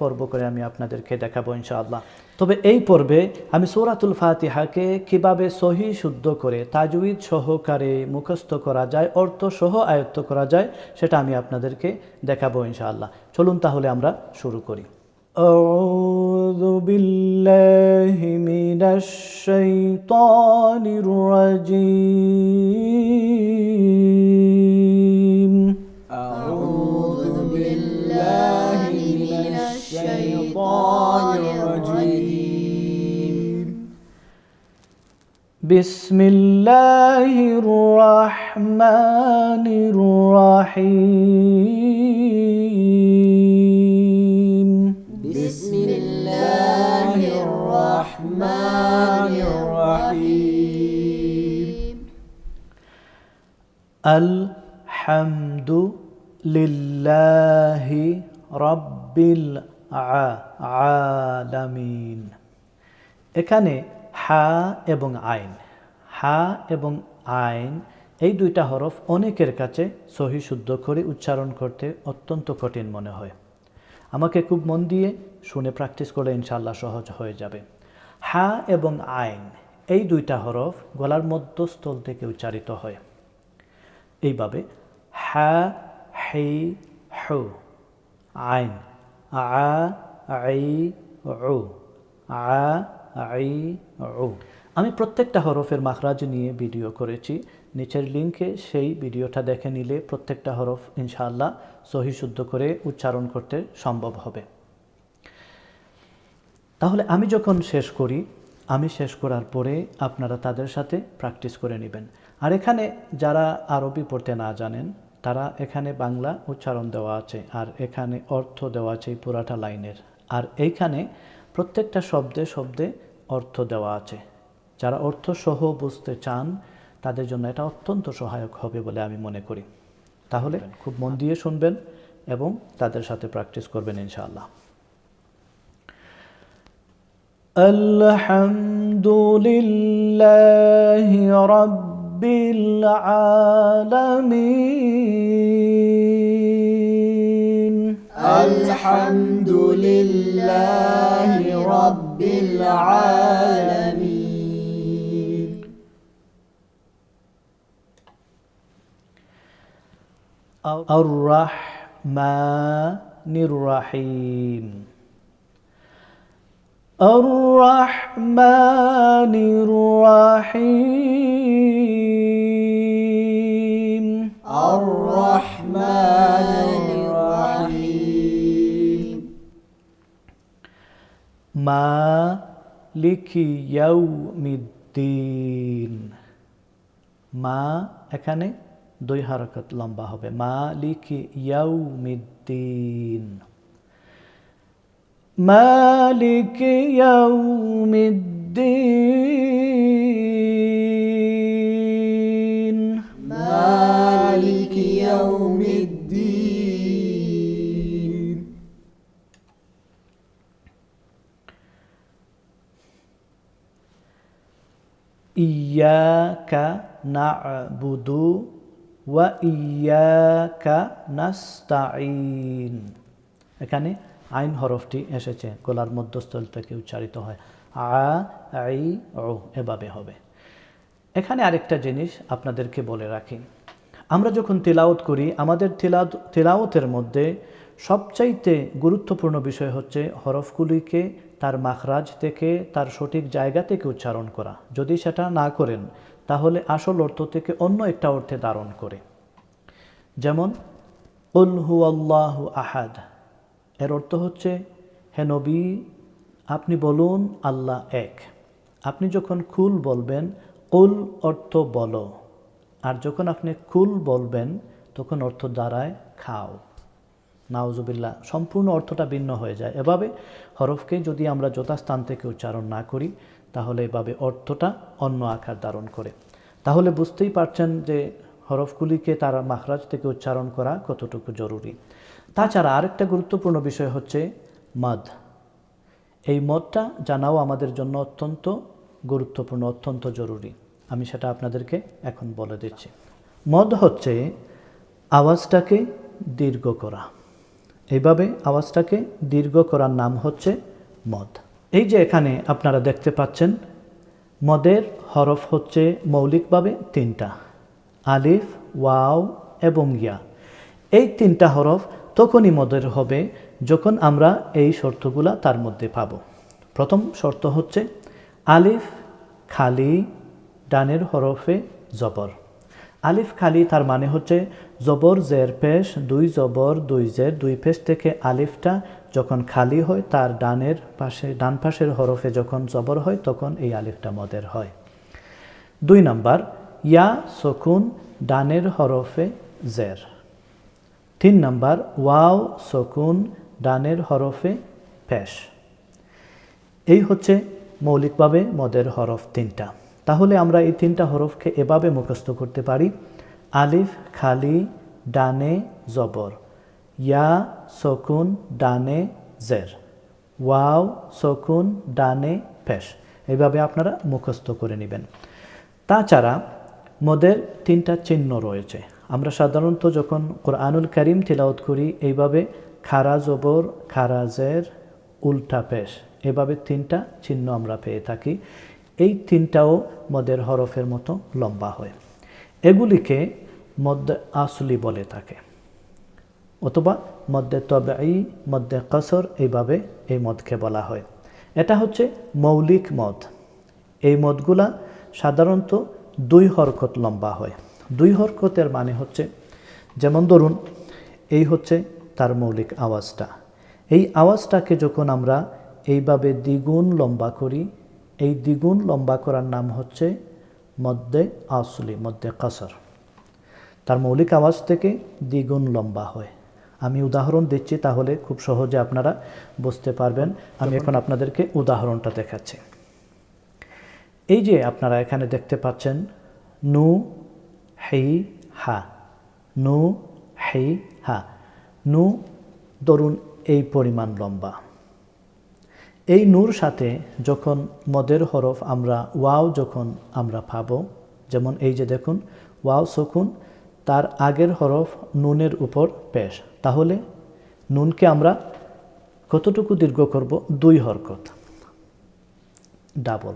পর্ব করে আমি আপনাদেরকে দেখাবো ইনশাআল্লাহ তবে এই পর্বে আমি সৌরাতুল ফাতিহাকে কিভাবে সহি শুদ্ধ করে তাজউইদ সহকারে মুখস্থ করা যায় অর্থ সহ আয়ত্ত করা যায় সেটা আমি আপনাদেরকে দেখাবো ইনশাআল্লাহ চলুন তাহলে আমরা শুরু করি أعوذ بالله من الشيطان الرجيم بسم الله الرحمن الرحيم بسم الله الرحمن الرحيم الحمد لله رب العالمين এখানে হা এবং আইন হা এবং আইন, এই দুইটা হরফ অনেকের কাছে সহি শুদ্ধ করে উচ্চারণ করতে অত্যন্ত কঠিন মনে হয়। আমাকে খুব মন দিয়ে শুনে প্র্যাকটিস করলে ইনশাল্লাহ সহজ হয়ে যাবে। হা এবং আইন, এই দুইটা হরফ গলার মধ্যস্থল থেকে উচ্চারিত হয়। এইভাবে, হা, হে, হু, আইন, আ আই উ, আ আই উ। আমি প্রত্যেকটা হরফের মাখরাজ নিয়ে ভিডিও করেছি। নিচের লিঙ্কে সেই ভিডিওটা দেখে নিলে প্রত্যেকটা হরফ ইনশাআল্লাহ সহি শুদ্ধ করে উচ্চারণ করতে সম্ভব হবে। তাহলে আমি যখন শেষ করি, আমি শেষ করার পরে আপনারা তাদের সাথে প্র্যাকটিস করে নেবেন। আর এখানে যারা আরবি পড়তে না জানেন, তারা এখানে বাংলা উচ্চারণ দেওয়া আছে আর এখানে অর্থ দেওয়া আছে পুরাটা লাইনের। আর এইখানে প্রত্যেকটা শব্দে শব্দে অর্থ দেওয়া আছে। যারা অর্থ সহ বুঝতে চান তাদের জন্য এটা অত্যন্ত সহায়ক হবে বলে আমি মনে করি তাহলে খুব মন দিয়ে শুনবেন এবং তাদের সাথে প্র্যাকটিস করবেন ইনশাআল্লাহ الحمد لله رب العالمين الحمد لله رب العالمين الرحمن الرحيم الرحمن الرحيم الرحمن الرحيم মালিক ইয়াউমিদ্দিন মা এখানে দুই হারকত লম্বা হবে মালিক ইয়াউমিদ্দিন মালিক ইয়াউমিদ্দিন مالك يوم الدين ইয়াকা নাস্তাইন এখানে আইন হরফটি এসেছে, গোলার মধ্যস্থল থেকে উচ্চারিত হয়। আ আই ও এভাবে হবে। এখানে আরেকটা জিনিস আপনাদেরকে বলে রাখি। আমরা যখন তিলাওত করি, আমাদের তিলাওত তিলাওতের মধ্যে সবচাইতে গুরুত্বপূর্ণ বিষয় হচ্ছে হরফগুলিকে তার মাখরাজ থেকে তার সঠিক জায়গা থেকে উচ্চারণ করা। যদি সেটা না করেন, তাহলে আসল অর্থ থেকে অন্য একটা অর্থে ধারণ করে। যেমন উল হু আল্লাহ আহাদ। এর অর্থ হচ্ছে, হে নবী, আপনি বলুন, আল্লাহ এক। আপনি যখন কুল বলবেন উল অর্থ বলো। আর যখন আপনি কুল বলবেন, তখন অর্থ দাঁড়ায় খাও। নাউজুবিল্লাহ, সম্পূর্ণ অর্থটা ভিন্ন হয়ে যায়। এভাবে হরফকে যদি আমরা যথাস্থান থেকে উচ্চারণ না করি, তাহলে এভাবে অর্থটা অন্য আকার ধারণ করে। তাহলে বুঝতেই পারছেন যে হরফগুলিকে তার মাখরাজ থেকে উচ্চারণ করা কতটুকু জরুরি। তাছাড়া আরেকটা গুরুত্বপূর্ণ বিষয় হচ্ছে মদ। এই মদটা জানাও আমাদের জন্য অত্যন্ত গুরুত্বপূর্ণ, অত্যন্ত জরুরি। আমি সেটা আপনাদেরকে এখন বলে দিচ্ছি। মদ হচ্ছে আওয়াজটাকে দীর্ঘ করা। এইভাবে আওয়াজটাকে দীর্ঘ করার নাম হচ্ছে মদ। এই যে এখানে আপনারা দেখতে পাচ্ছেন, মদের হরফ হচ্ছে মৌলিকভাবে তিনটা, আলিফ, ওয়াও এবং ইয়া। এই তিনটা হরফ তখনই মদের হবে যখন আমরা এই শর্তগুলা তার মধ্যে পাব। প্রথম শর্ত হচ্ছে আলিফ, খালি, ডানের হরফে জবর। আলিফ খালি তার মানে হচ্ছে জবর জের পেশ, দুই জবর, দুই জের, দুই পেশ থেকে আলিফটা যখন খালি হয় তার ডানের পাশে, ডান পাশের হরফে যখন জবর হয় তখন এই আলিফটা মদের হয়। দুই নাম্বার, ইয়া সকুন ডানের হরফে জের। তিন নাম্বার, ওয়াও সকুন ডানের হরফে পেশ। এই হচ্ছে মৌলিকভাবে মদের হরফ তিনটা। তাহলে আমরা এই তিনটা হরফকে এভাবে মুখস্থ করতে পারি। আলিফ, খালি, ডানে, জবর। ইয়া, সকুন, ডানে, জের। ওয়াও, সকুন, ডানে পেশ এইভাবে আপনারা মুখস্থ করে নেবেন। তাছাড়া মদের তিনটা চিহ্ন রয়েছে। আমরা সাধারণত যখন কোরআনুল করিম তিলাওত করি, এইভাবে খারা জবর খারাজের উল্টা পেশ এভাবে তিনটা চিহ্ন আমরা পেয়ে থাকি। এই তিনটাও মদের হরফের মতো লম্বা হয়। এগুলিকে মদ্যে আসলি বলে থাকে। অথবা মদ্যে তবেই মদ্যে কসর এইভাবে এই মদকে বলা হয়। এটা হচ্ছে মৌলিক মদ। এই মদগুলা সাধারণত দুই হরকত লম্বা হয়। দুই হরকতের মানে হচ্ছে, যেমন ধরুন, এই হচ্ছে তার মৌলিক আওয়াজটা। এই আওয়াজটাকে যখন আমরা এইভাবে দ্বিগুণ লম্বা করি এই দ্বিগুণ লম্বা করার নাম হচ্ছে মদ্যে আসলি মদ্যে কাসর। তার মৌলিক আওয়াজ থেকে দ্বিগুণ লম্বা হয়। আমি উদাহরণ দিচ্ছি তাহলে খুব সহজে আপনারা বুঝতে পারবেন। আমি এখন আপনাদেরকে উদাহরণটা দেখাচ্ছি। এই যে আপনারা এখানে দেখতে পাচ্ছেন নু হেই হা নু হেই হা নু ধরুন এই পরিমাণ লম্বা। এই নূর সাথে যখন মদের হরফ আমরা, ওয়াও যখন আমরা পাবো, যেমন এই যে দেখুন, ওয়াও সকুন তার আগের হরফ নুনের উপর পেশ। তাহলে নুনকে আমরা কতটুকু দীর্ঘ করব? দুই হরকত। ডাবল।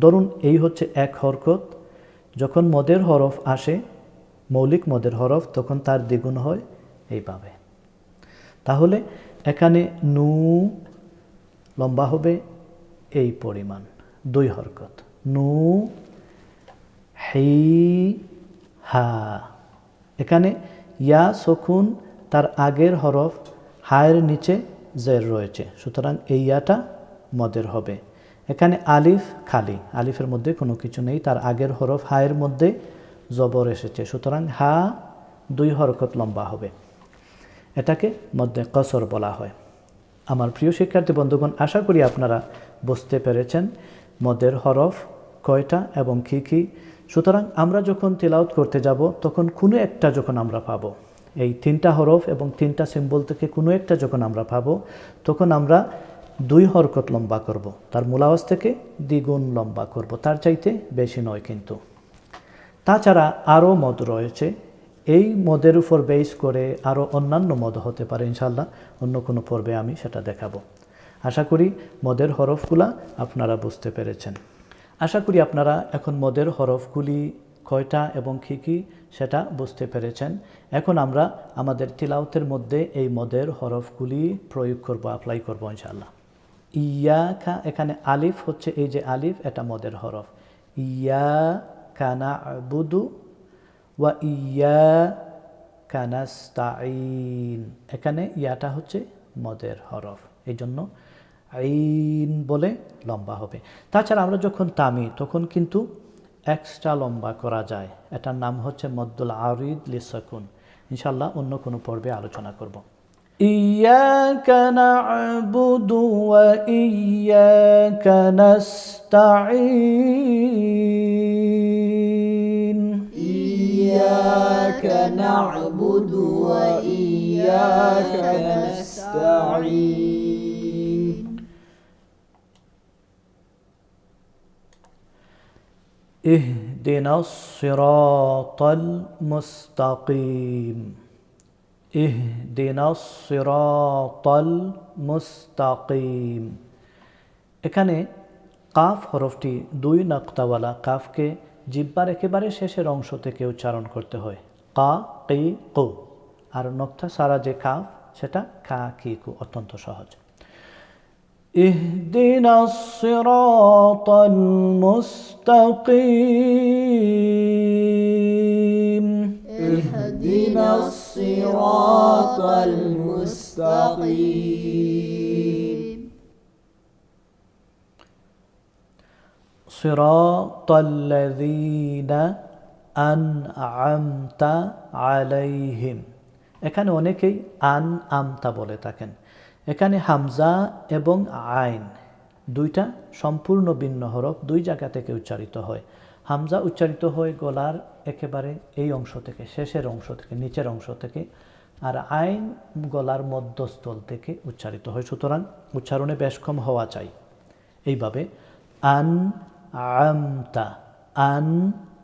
ধরুন এই হচ্ছে এক হরকত। যখন মদের হরফ আসে, মৌলিক মদের হরফ, তখন তার দ্বিগুণ হয় এইভাবে তাহলে এখানে নু লম্বা হবে এই পরিমাণ। দুই হরকত। নু হেই হা। এখানে ইয়া সকুন তার আগের হরফ, হায়ের নিচে জের রয়েছে। সুতরাং এই ইয়াটা মদের হবে। এখানে আলিফ খালি। আলিফের মধ্যে কোনো কিছু নেই। তার আগের হরফ, হায়ের মধ্যে জবর এসেছে। সুতরাং হা দুই হরকত লম্বা হবে। এটাকে মধ্যে কসর বলা হয়। আমার প্রিয় শিক্ষার্থী বন্ধুগণ, আশা করি আপনারা বুঝতে পেরেছেন মদের হরফ কয়টা এবং কী কী সুতরাং আমরা যখন তেলাউত করতে যাব, তখন কোনো একটা যখন আমরা পাবো, এই তিনটা হরফ এবং তিনটা সিম্বল থেকে কোনো একটা যখন আমরা পাবো, তখন আমরা দুই হরকত লম্বা করব। তার মূল আওয়াজ থেকে দ্বিগুণ লম্বা করব। তার চাইতে বেশি নয় কিন্তু তাছাড়া আরও মদ রয়েছে এই মদের উপর বেস করে আরও অন্যান্য মদ হতে পারে ইনশাল্লাহ অন্য কোনো পর্বে আমি সেটা দেখাবো। আশা করি মদের হরফগুলা আপনারা বুঝতে পেরেছেন। আশা করি আপনারা এখন মদের হরফগুলি কয়টা এবং কী কী সেটা বুঝতে পেরেছেন। এখন আমরা আমাদের তিলাউতের মধ্যে এই মদের হরফগুলি প্রয়োগ করব অ্যাপ্লাই করব ইনশাল্লাহ ইয়া খা এখানে আলিফ হচ্ছে, এই যে আলিফ, এটা মদের হরফ। ইয়া কানা বুদু ওয়া ইয়া কানাস্তাইন এখানে ইয়াটা হচ্ছে মদের হরফ এই জন্য আইন বলে লম্বা হবে তাছাড়া আমরা যখন তামি তখন কিন্তু এক্সট্রা লম্বা করা যায় এটার নাম হচ্ছে মদ্দুল আরিদ লিসকুন ইনশাল্লাহ অন্য কোনো পর্বে আলোচনা করব إياك نعبد وإياك نستعين إياك نعبد وإياك نستعين اهدنا الصراط المستقيم ইহদিনা সিরাতাল মুস্তাকিম এখানে কাফ হরফটি দুই নক্তাওয়ালা কাফকে জিব্বার একেবারে শেষের অংশ থেকে উচ্চারণ করতে হয় কা কি কু আর নক্তা সারা যে কাফ সেটা কা কি কু অত্যন্ত সহজ اهدنا الصراط المستقيم اهدنا الصراط المستقيم صراط الذين আন আমতা আলাইহিম। এখানে অনেকেই আন আমতা বলে থাকেন। এখানে হামজা এবং আইন দুইটা সম্পূর্ণ ভিন্ন হরফ, দুই জায়গা থেকে উচ্চারিত হয়। হামজা উচ্চারিত হয় গলার একেবারে এই অংশ থেকে, শেষের অংশ থেকে, নিচের অংশ থেকে। আর আইন গলার মধ্যস্থল থেকে উচ্চারিত হয়। সুতরাং উচ্চারণে বেশ কম হওয়া চাই। এইভাবে আন আমতা আন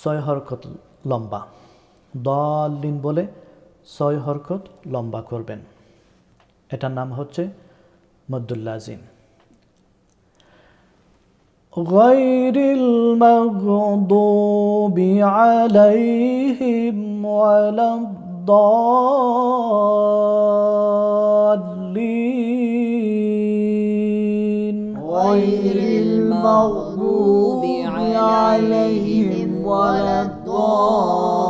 ছয় হরকত লম্বা দলিন বলে ছয় হরকত লম্বা করবেন এটার নাম হচ্ছে মদ্দুল্লাজিম غير المغضوب عليهم ولا الضالين غير المغضوب عليهم ولا الضالين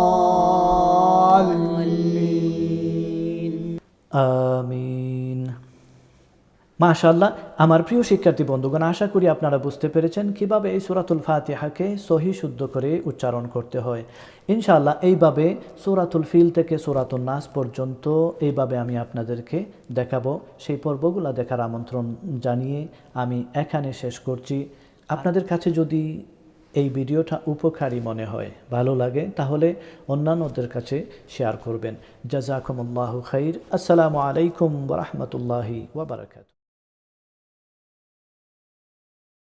আমিন মাশাল্লাহ আমার প্রিয় শিক্ষার্থী বন্ধুগণ আশা করি আপনারা বুঝতে পেরেছেন কিভাবে এই সুরাতুল ফাতিহাকে সহি শুদ্ধ করে উচ্চারণ করতে হয় ইনশাআল্লাহ এইভাবে সুরাতুল ফিল থেকে সুরাতুল নাস পর্যন্ত এইভাবে আমি আপনাদেরকে দেখাবো সেই পর্বগুলো দেখার আমন্ত্রণ জানিয়ে আমি এখানে শেষ করছি আপনাদের কাছে যদি এই ভিডিওটা উপকারী মনে হয়। ভালো লাগে, তাহলে অন্যান্যদের কাছে শেয়ার করবেন। জাজাকুমুল্লাহ খাইর। আসসালামু আলাইকুম রহমতুল্লাহি ওবরাকাত